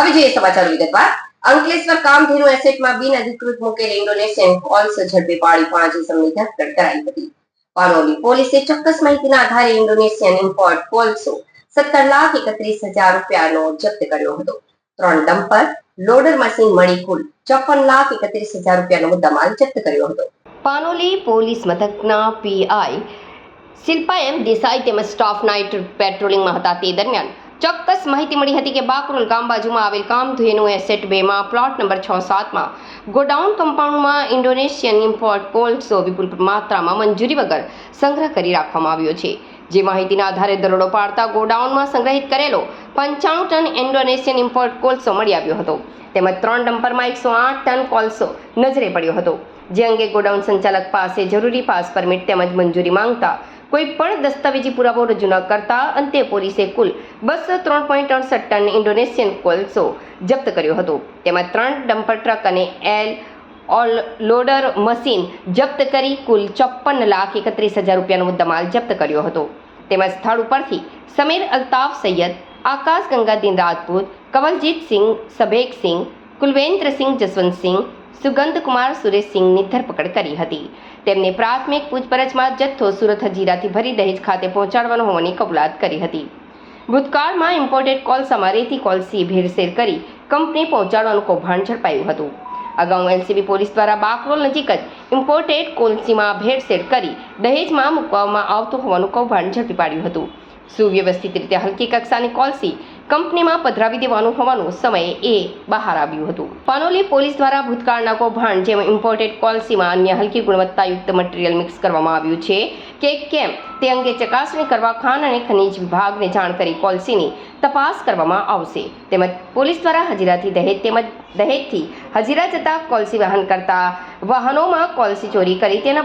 હવે જોઈએ સમાચાર વિગતવાર. અંકલેશ્વર કામધેનુ એસેટમાં બિન અધિકૃત મૂકેલ ઇન્ડોનેશિયન કોલ્સ ઝડપી પાડી પાંચ ઇસમની ધરપકડ કરાઈ હતી. પાનોલી પોલીસે ચોક્કસ માહિતીના આધારે ઇન્ડોનેશિયન ઇમ્પોર્ટ કોલસો સત્તર લાખ એકત્રીસ હજાર રૂપિયાનો જપ્ત કર્યો હતો. ત્રણ ડમ્પર લોડર મશીન મળી કુલ ચોપન લાખ એકત્રીસ હજાર રૂપિયાનો મુદ્દામાલ જપ્ત કર્યો હતો. પાનોલી પોલીસ મથકના પીઆઈ શિલ્પા એમ દેસાઈ તેમજ સ્ટાફ નાઇટ પેટ્રોલિંગમાં હતા તે દરમિયાન ચોક્કસ માહિતી મળી હતી કે બાકરોલ ગામ બાજુમાં આવેલ કામધુએનું એસેટ બેમાં પ્લોટ નંબર છ સાતમાં ગોડાઉન કમ્પાઉન્ડમાં ઇન્ડોનેશિયન ઇમ્પોર્ટ કોલ્સો વિપુલ માત્રામાં મંજૂરી વગર સંગ્રહ કરી રાખવામાં આવ્યો છે. જે માહિતીના આધારે દરોડો પાડતા ગોડાઉનમાં સંગ્રહિત કરેલો પંચાણું ટન ઇન્ડોનેશિયન ઇમ્પોર્ટ કોલસો મળી આવ્યો હતો. તેમજ ત્રણ ડમ્પરમાં એકસો આઠ ટન કોલસો નજરે પડ્યો હતો. જે અંગે ગોડાઉન સંચાલક પાસે જરૂરી પાસ પરમિટ તેમજ મંજૂરી માંગતા કોઈ પણ દસ્તાવેજી પુરાવો રજૂ ન કરતા અંતે પોલીસે કુલ બસો ત્રણ પોઈન્ટ અડસઠ ટન ઇન્ડોનેશિયન કોલસો જપ્ત કર્યો હતો. તેમાં ત્રણ ડમ્પર ટ્રક અને એલ ઓલ લોડર મશીન જપ્ત કરી કુલ ચોપ્પન લાખ એકત્રીસ હજાર રૂપિયાનો મુદ્દામાલ જપ્ત કર્યો હતો. તેમજ સ્થળ ઉપરથી સમીર અલ્તાફ સૈયદ, આકાશ ગંગાદીન રાજપૂત, કવલજીત સિંહ સભેગ સિંહ કુલવેન્દ્રસિંહ જસવંતસિંહ સુગંધકુમાર સુરેશસિંહની ધરપકડ કરી હતી. તેમને પ્રાથમિક પૂછપરછમાં જથ્થો સુરત હજીરાથી ભરી દહેજ ખાતે પહોંચાડવાનો હોવાની કબૂલાત કરી હતી. ભૂતકાળમાં ઇમ્પોર્ટેડ કોલસામાં રેતી કોલસી ભેળસેળ કરી કંપની પહોંચાડવાનું કૌભાંડ ઝડપાયું હતું. અગાઉ એલસીબી પોલીસ દ્વારા બાકરોલ નજીક જ ઇમ્પોર્ટેડ કોલસીમાં ભેળસેળ કરી દહેજમાં મૂકવામાં આવતું હોવાનું કૌભાંડ ઝડપી પાડ્યું હતું. સુવ્યવસ્થિત રીતે હલકી કક્ષાની કોલસી કંપનીમાં પધરાવી દેવાનું હોવાનું સમયે એ બહાર આવ્યું હતું. પાનોલી પોલીસ દ્વારા ભૂતકાળના કૌભાંડ જેમાં ઇમ્પોર્ટેડ કોલસીમાં અન્ય હલકી ગુણવત્તાયુક્ત મટીરીયલ મિક્સ કરવામાં આવ્યું છે કે કેમ તે અંગે ચકાસણી કરવા ખાન અને ખનીજ વિભાગને જાણ કરી કોલસીની તપાસ કરવામાં આવશે. તેમજ પોલીસ દ્વારા હજીરાથી દહેજ તેમજ દહેજથી હજીરા જતા કોલસી વહન કરતા વાહનોમાં કોલસી ચોરી કરી તેના